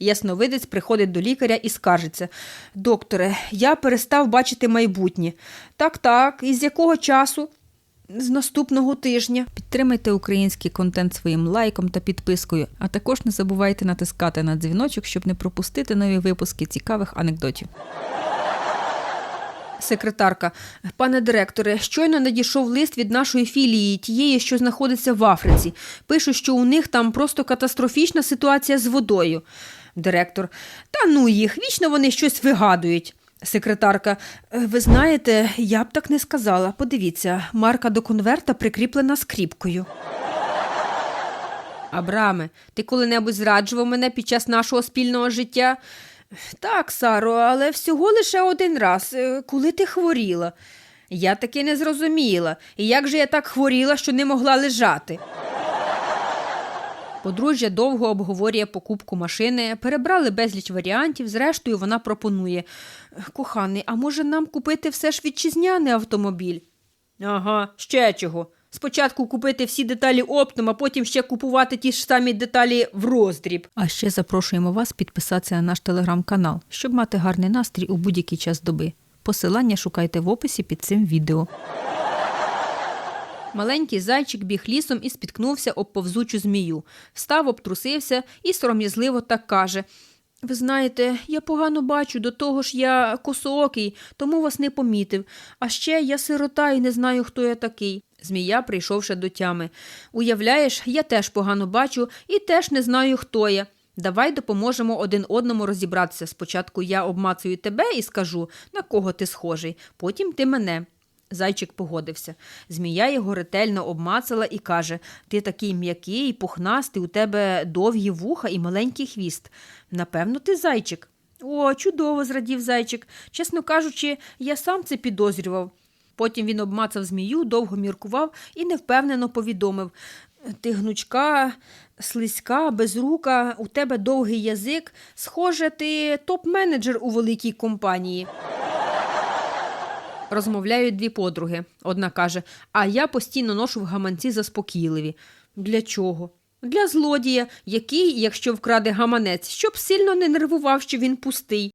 Ясновидець приходить до лікаря і скаржиться: Докторе, я перестав бачити майбутнє. Так, так, і з якого часу? З наступного тижня. Підтримайте український контент своїм лайком та підпискою, а також не забувайте натискати на дзвіночок, щоб не пропустити нові випуски цікавих анекдотів. Секретарка, пане директоре, щойно надійшов лист від нашої філії, тієї, що знаходиться в Африці. Пишуть, що у них там просто катастрофічна ситуація з водою. Директор, та ну їх, вічно вони щось вигадують. Секретарка, «Е, ви знаєте, я б так не сказала. Подивіться, марка до конверта прикріплена скріпкою. Абраме, ти коли-небудь зраджував мене під час нашого спільного життя? Так, Саро, але всього лише один раз, е, коли ти хворіла. Я таки не зрозуміла. І як же я так хворіла, що не могла лежати? Подружжя довго обговорює покупку машини, перебрали безліч варіантів, зрештою вона пропонує. Коханий, а може нам купити все ж вітчизняний автомобіль? Ага, ще чого. Спочатку купити всі деталі оптом, а потім ще купувати ті ж самі деталі в роздріб. А ще запрошуємо вас підписатися на наш телеграм-канал, щоб мати гарний настрій у будь-який час доби. Посилання шукайте в описі під цим відео. Маленький зайчик біг лісом і спіткнувся об повзучу змію. Встав, обтрусився і сором'язливо так каже. Ви знаєте, я погано бачу, до того ж я косоокий, тому вас не помітив. А ще я сирота і не знаю, хто я такий. Змія, прийшовши до тями. Уявляєш, я теж погано бачу і теж не знаю, хто я. Давай допоможемо один одному розібратися. Спочатку я обмацую тебе і скажу, на кого ти схожий, потім ти мене. Зайчик погодився. Змія його ретельно обмацала і каже: Ти такий м'який, пухнастий, у тебе довгі вуха і маленький хвіст. Напевно, ти зайчик. О, чудово, зрадів зайчик. Чесно кажучи, я сам це підозрював. Потім він обмацав змію, довго міркував і невпевнено повідомив. Ти гнучка, слизька, безрука, у тебе довгий язик. Схоже, ти топ-менеджер у великій компанії. Розмовляють дві подруги. Одна каже: А я постійно ношу в гаманці заспокійливі. Для чого? Для злодія, який, якщо вкраде гаманець, щоб сильно не нервував, що він пустий.